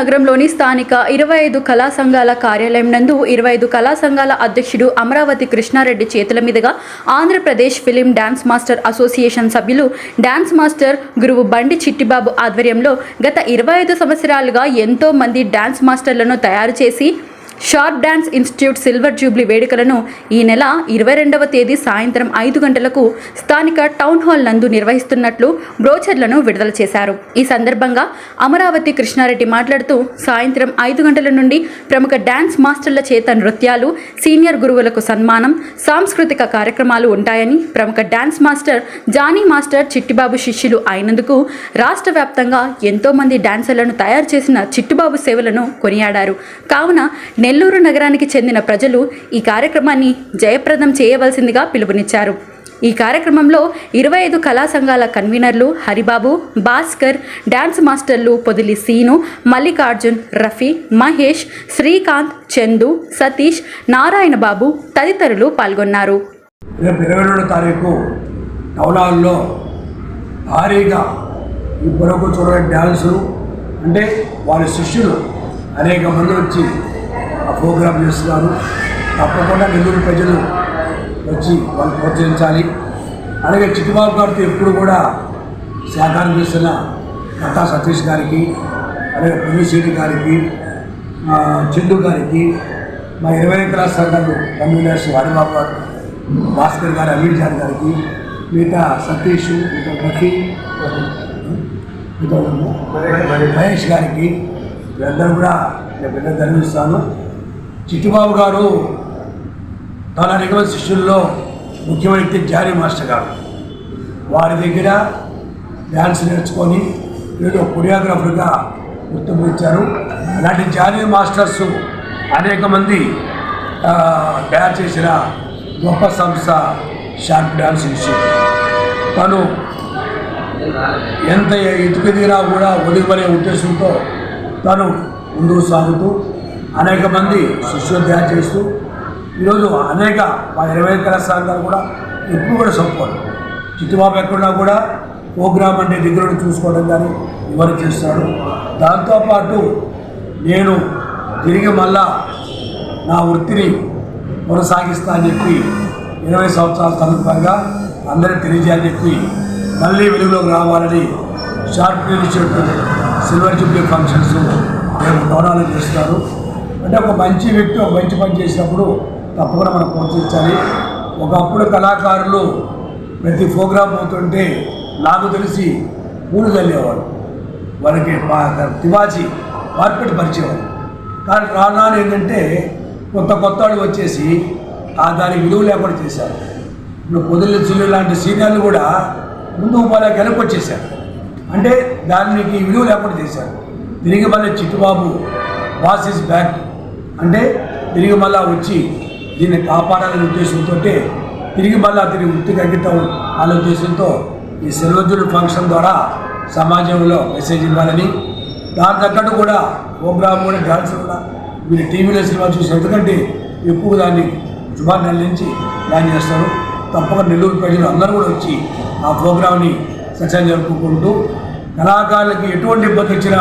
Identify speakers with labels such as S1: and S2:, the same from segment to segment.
S1: నగరంలోని స్థానిక ఇరవై ఐదు కళా సంఘాల కార్యాలయం నందు ఇరవై ఐదు కళా సంఘాల అధ్యక్షుడు అమరావతి కృష్ణారెడ్డి చేతుల మీదుగా Andhra Pradesh film dance master association సభ్యులు డ్యాన్స్ మాస్టర్ గురువు బండి చిట్టిబాబు ఆధ్వర్యంలో గత ఇరవై ఐదు సంవత్సరాలుగా ఎంతో మంది డ్యాన్స్ మాస్టర్లను తయారు చేసి sharp dance institute silver jubilee వేడుకలను ఈ నెల ఇరవై రెండవ తేదీ సాయంత్రం ఐదు గంటలకు స్థానిక టౌన్ హాల్ నందు నిర్వహిస్తున్నట్లు బ్రోచర్లను విడుదల చేశారు. ఈ సందర్భంగా అమరావతి కృష్ణారెడ్డి మాట్లాడుతూ సాయంత్రం ఐదు గంటల నుండి ప్రముఖ డ్యాన్స్ మాస్టర్ల చేత నృత్యాలు సీనియర్ గురువులకు సన్మానం సాంస్కృతిక కార్యక్రమాలు ఉంటాయని ప్రముఖ dance master Johnny master Chittibabu శిష్యులు అయినందుకు రాష్ట్ర వ్యాప్తంగా ఎంతోమంది డ్యాన్సర్లను తయారు చేసిన చిట్టుబాబు సేవలను కొనియాడారు. కావున నెల్లూరు నగరానికి చెందిన ప్రజలు ఈ కార్యక్రమాన్ని జయప్రదం చేయవలసిందిగా పిలుపునిచ్చారు. ఈ కార్యక్రమంలో ఇరవై ఐదు కళా సంఘాల కన్వీనర్లు హరిబాబు భాస్కర్ డాన్స్ మాస్టర్లు పొదిలి సీను మల్లికార్జున్ రఫీ మహేష్ శ్రీకాంత్ చందు సతీష్ నారాయణ బాబు తదితరులు పాల్గొన్నారు.
S2: రేపు ఇరవై రెండో తారీఖు భారీగా ఈ చూడని డ్యాన్సులు అంటే వారి శిష్యులు అనేక మంది వచ్చి ఆ ప్రోగ్రాం చేస్తున్నారు. తప్పకుండా నెల్లూరు ప్రజలు వచ్చి వాళ్ళు ప్రోత్సహించాలి. అలాగే చిట్టుబాబు గారితో ఎప్పుడు కూడా సహకారం చేస్తున్న కథా సతీష్ గారికి అలాగే పుణ్యశ్రీని గారికి ఆ, చందు గారికి మా ఇరవై ఎకరాల సంఘాలు కన్వీనర్స్ హరిబాబు గారు భాస్కర్ గారు అమీర్ జాన్ గారికి మిగతా సతీష్ మిగతా రఫీ మిగతా మహేష్ గారికి వీళ్ళందరూ కూడా నేను పెద్ద ధన్యవాదిస్తాను చిట్టిబాబు గారు తన నిగమ శిష్యుల్లో ముఖ్యమైన వ్యక్తి జారీ మాస్టర్ గారు. వారి దగ్గర డ్యాన్స్ నేర్చుకొని వీళ్ళు కొరియోగ్రాఫర్గా గుర్తింపు ఇచ్చారు అలాంటి జానీ మాస్టర్స్ అనేక మంది తయారు చేసిన గొప్ప సంస్థ షార్ప్ డ్యాన్స్ ఇన్స్టిట్యూట్. తను ఎంత ఎదుగుదినా కూడా ఒదిగిపడే ఉద్దేశంతో తను ముందుకు సాగుతూ అనేక మంది శిష్యోధ్యాయం చేస్తూ ఈరోజు అనేక మా ఇరవై ఎకర సంఘాలు కూడా ఎప్పుడు కూడా సపోర్ట్. చిట్టుబాబు ఎక్కడున్నా కూడా ప్రోగ్రామ్ అంటే దగ్గర చూసుకోవడం కానీ ఇవన్నీ చేస్తాడు దాంతోపాటు నేను తిరిగి మళ్ళా నా వృత్తిని కొనసాగిస్తా అని చెప్పి ఇరవై సంవత్సరాల సందర్భంగా అందరికీ తెలియజేయని చెప్పి మళ్ళీ వెలుగులోకి రావాలని sharp institute silver jubilee functions మేము డోనాలు చేస్తారు అంటే ఒక మంచి వ్యక్తి ఒక మంచి పని చేసినప్పుడు తప్పకుండా మనం ప్రోత్సహించాలి ఒకప్పుడు కళాకారులు ప్రతి ప్రోగ్రాం పోతుంటే నాకు తెలిసి పూలు చల్లేవాడు వాళ్ళకి తివాచి మార్కెట్ పరిచేవాడు కానీ రానా ఏంటంటే కొత్త కొత్త వాళ్ళు వచ్చేసి ఆ దాని విలువ లేకుండా చేశారు. ఇప్పుడు పొదిలి చిల్లు లాంటి సీనియర్లు కూడా ముందు వాళ్ళకి వెనక్కి వచ్చేసారు అంటే దానికి విలువ లేకుండా చేశారు. తిరిగి మళ్ళీ చిట్టుబాబు వాస్ ఇస్ బ్యాక్. అంటే తిరిగి మళ్ళా వచ్చి దీన్ని కాపాడాలనే ఉద్దేశంతో తిరిగి మళ్ళా తిరిగి వృత్తి అంకితం అనే ఉద్దేశంతో ఈ సెలవుజుడు ఫంక్షన్ ద్వారా సమాజంలో మెసేజ్ ఇవ్వాలని. దాని తగ్గట్టు కూడా ప్రోగ్రామ్ కూడా డాన్స్ కూడా మీరు టీవీలో సినిమా చూసి ఎందుకంటే ఎక్కువ దాన్ని శుభాన్ని అందించి ప్లాన్ చేస్తారు. తప్పక నెల్లూరు ప్రజలు అందరూ కూడా వచ్చి ఆ ప్రోగ్రామ్ని సత్యం జరుపుకుంటూ కళాకారులకి ఎటువంటి ఇబ్బంది వచ్చినా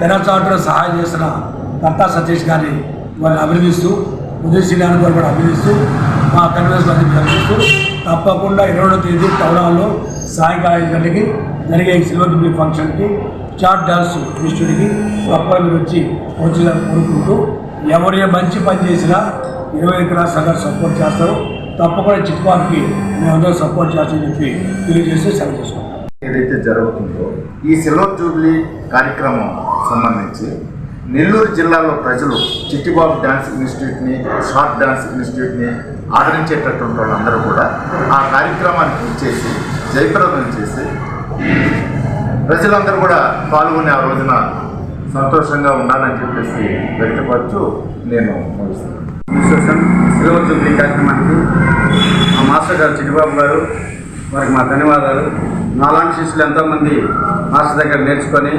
S2: తెరచాటులో సహాయం చేస్తున్న కర్తా సతీష్ గారిని వాళ్ళని అభినందిస్తూ ఉదయ గారు కూడా అభినందిస్తూ మా కన్వెన్స్ అభినందిస్తూ తప్పకుండా ఇరవై తేదీ టౌన్ సాయంకాలం ఐదు గంటలకి జరిగే ఈ సిల్వర్ జూబ్లీ ఫంక్షన్కి చాట్ డాన్స్ ఇన్స్టిట్యూట్కి తప్పకుండా మీరు వచ్చి వచ్చిందని కోరుకుంటూ ఎవరి మంచి పని చేసినా ఇరవై ఎకరాల సంఘాలు సపోర్ట్ చేస్తారు. తప్పకుండా చిట్టుబాబుకి మేమందరం సపోర్ట్ చేస్తామని చెప్పి తెలియజేసి సెలవు చేసుకుంటాం.
S3: ఏదైతే జరుగుతుందో ఈ సిల్వర్ జూబ్లీ కార్యక్రమం సంబంధించి నెల్లూరు జిల్లాలో ప్రజలు చిట్టిబాబు డ్యాన్స్ ఇన్స్టిట్యూట్ని షార్ట్ డ్యాన్స్ ఇన్స్టిట్యూట్ని ఆదరించేటటువంటి వాళ్ళందరూ కూడా ఆ కార్యక్రమానికి ఇచ్చేసి జయప్రదం చేసి ప్రజలందరూ కూడా పాల్గొనే ఆ రోజున సంతోషంగా ఉండాలని చెప్పేసి వ్యక్తపరచు నేను ముగిస్తున్నాను.
S4: విశ్వసం కార్యక్రమానికి మా మాస్టర్ గారు చిట్టిబాబు గారు వారికి మా ధన్యవాదాలు. నాలాంటి శిష్యులు ఎంతోమంది మాస్టర్ దగ్గర నేర్చుకొని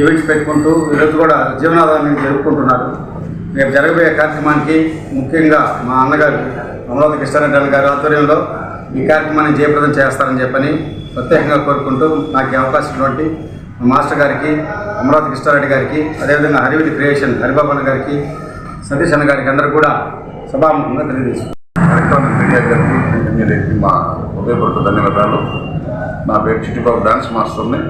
S4: ఈవెంట్స్ పెట్టుకుంటూ ఈరోజు కూడా జీవనాధారం జరుపుకుంటున్నారు. రేపు జరగబోయే కార్యక్రమానికి ముఖ్యంగా మా అన్నగారు అమరావతి కృష్ణారెడ్డి గారి ఆధ్వర్యంలో ఈ కార్యక్రమాన్ని జయప్రదం చేస్తారని చెప్పని ప్రత్యేకంగా కోరుకుంటూ నాకు అవకాశం ఇటువంటి మాస్టర్ గారికి అమరావతి కృష్ణారెడ్డి గారికి అదేవిధంగా హరివిడి క్రియేషన్ హరిబాబన్న గారికి సతీష్ అన్న గారికి అందరూ కూడా సభాముఖంగా తెలియజేస్తున్నాను
S5: ఎలక్ట్రానిక్ మీడియా గారికి మా హృదయపూర్వక ధన్యవాదాలు. నా పేరు చిట్టిబాబు డాన్స్ మాస్టర్ని.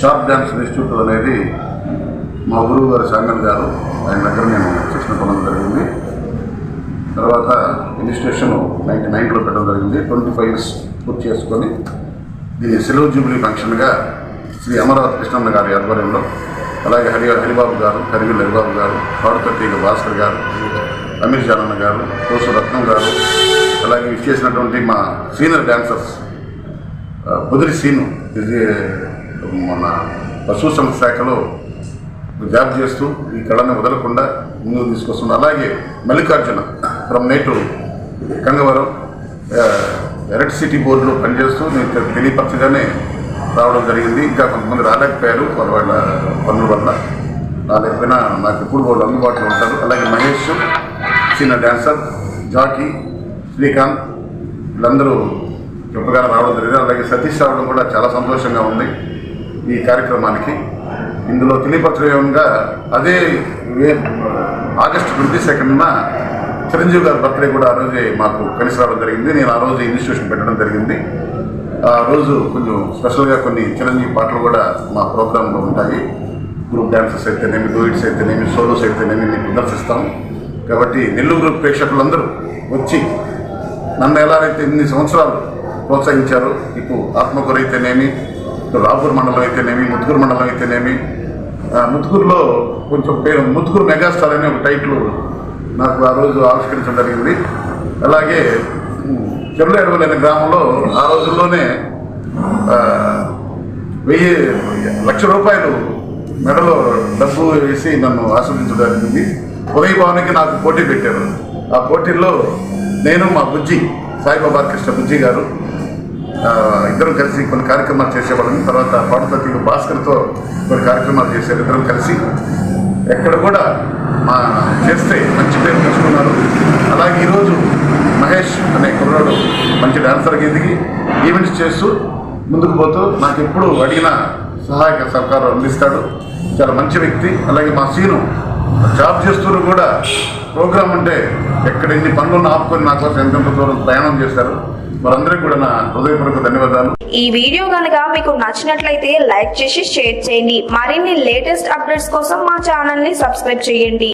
S5: షార్ప్ డ్యాన్స్ ఇన్స్టిట్యూట్ అనేది మా గురువు గారు సాంగల్ గారు ఆయన దగ్గర నేను శిక్షణ పొందడం జరిగింది. తర్వాత ఇన్స్టిట్యూషన్ నైన్టీ నైన్లో పెట్టడం జరిగింది. ట్వంటీ ఫైవ్ ఇయర్స్ పూర్తి చేసుకొని దీని సెలవు జూబ్లీ ఫంక్షన్గా శ్రీ అమరావతి కృష్ణన్న గారి ఆధ్వర్యంలో అలాగే హరి హరిబాబు గారు కరిగిల్ హరిబాబు గారు పాడుతీగ భాస్కర్ గారు అమీర్ జానన్న గారు కోసు రత్నం గారు అలాగే చేసినటువంటి మా సీనియర్ డాన్సర్స్ బుదిరి సీను ఇది మన పశు శాఖలో జాబ్ చేస్తూ ఈ కళని వదలకుండా ముందుకు తీసుకొస్తుంది అలాగే మల్లికార్జున ఫ్రమ్ నేటు గంగవరం ఎలక్ట్రిసిటీ బోర్డులో పనిచేస్తూ నేను తెలియపరచగానే రావడం జరిగింది. ఇంకా కొంతమంది రాలేకపోయారు. వాళ్ళ వాళ్ళ పనుల వల్ల రాలేకపోయినా నాకు ఎప్పుడు వాళ్ళు అందుబాటులో ఉంటారు. అలాగే మహేష్ చిన్న డాన్సర్ జాకీ శ్రీకాంత్ వీళ్ళందరూ గొప్పగా రావడం జరిగింది. అలాగే సతీష్ రావడం కూడా చాలా సంతోషంగా ఉంది. ఈ కార్యక్రమానికి. ఇందులో తెలియపరచడంగా అదే వే- ఆగస్టు ట్వంటీ సెకండ్న చిరంజీవి గారి బర్త్డే కూడా ఆ రోజే మాకు కలిసి రావడం జరిగింది. నేను ఆ రోజు ఇన్స్టిట్యూషన్ పెట్టడం జరిగింది. ఆ రోజు కొంచెం స్పెషల్గా కొన్ని చిరంజీవి పాటలు కూడా మా ప్రోగ్రాంలో ఉంటాయి. గ్రూప్ డ్యాన్సెస్ అయితేనేమి డూయిట్స్ అయితేనేమి సోలోస్ అయితేనేమి మీకు ప్రదర్శిస్తాం కాబట్టి నెల్లూరు గ్రూప్ ప్రేక్షకులందరూ వచ్చి నన్ను ఎలాగైతే ఇన్ని సంవత్సరాలు ప్రోత్సహించారో ఇప్పుడు ఆత్మకూరు అయితేనేమి రాపూర్ మండలం అయితేనేమి ముత్తుకూరు మండలం అయితేనేమి ఆ, ముత్తుకూరులో కొంచెం పేరు ముత్తుకూరు మెగాస్టార్ అనే ఒక టైటిల్ నాకు ఆ రోజు ఆవిష్కరించడం జరిగింది. అలాగే చెర్ల అడవులు అనే గ్రామంలో ఆ రోజుల్లోనే వెయ్యి లక్ష రూపాయలు మెడలో డబ్బు వేసి నన్ను ఆస్వాదించడం జరిగింది. ఉదయ భవన్కి నాకు పోటీ పెట్టారు. ఆ పోటీల్లో నేను మా బుజ్జి సాయిబాబా కృష్ణ బుజ్జి గారు ఇద్దరం కలిసి కొన్ని కార్యక్రమాలు చేసేవాళ్ళం. తర్వాత పాడుతీ భాస్కర్తో కొన్ని కార్యక్రమాలు చేశారు ఇద్దరం కలిసి. ఎక్కడ కూడా మా చేస్తే మంచి పేరు తెచ్చుకున్నారు. అలాగే ఈరోజు మహేష్ అనే కుర్రాడు మంచి డాన్సర్కి ఎదిగి ఈవెంట్స్ చేస్తూ ముందుకు పోతూ నాకు ఎప్పుడు అడిగిన సహాయక సహకారం అందిస్తాడు. చాలా మంచి వ్యక్తి. అలాగే మా సీను జాబ్ చేస్తూ కూడా ప్రోగ్రామ్ అంటే ఎక్కడ ఎన్ని పనులను ఆపుకొని నా కోసం ఎంతెంత దూరం ప్రయాణం చేశారు. వారందరికీ కూడా నా హృదయపూర్వక ధన్యవాదాలు.
S6: ఈ వీడియో కనుక మీకు నచ్చినట్లయితే లైక్ చేసి షేర్ చేయండి. మరిన్ని లేటెస్ట్ అప్డేట్స్ కోసం మా ఛానల్ని సబ్స్క్రైబ్ చేయండి.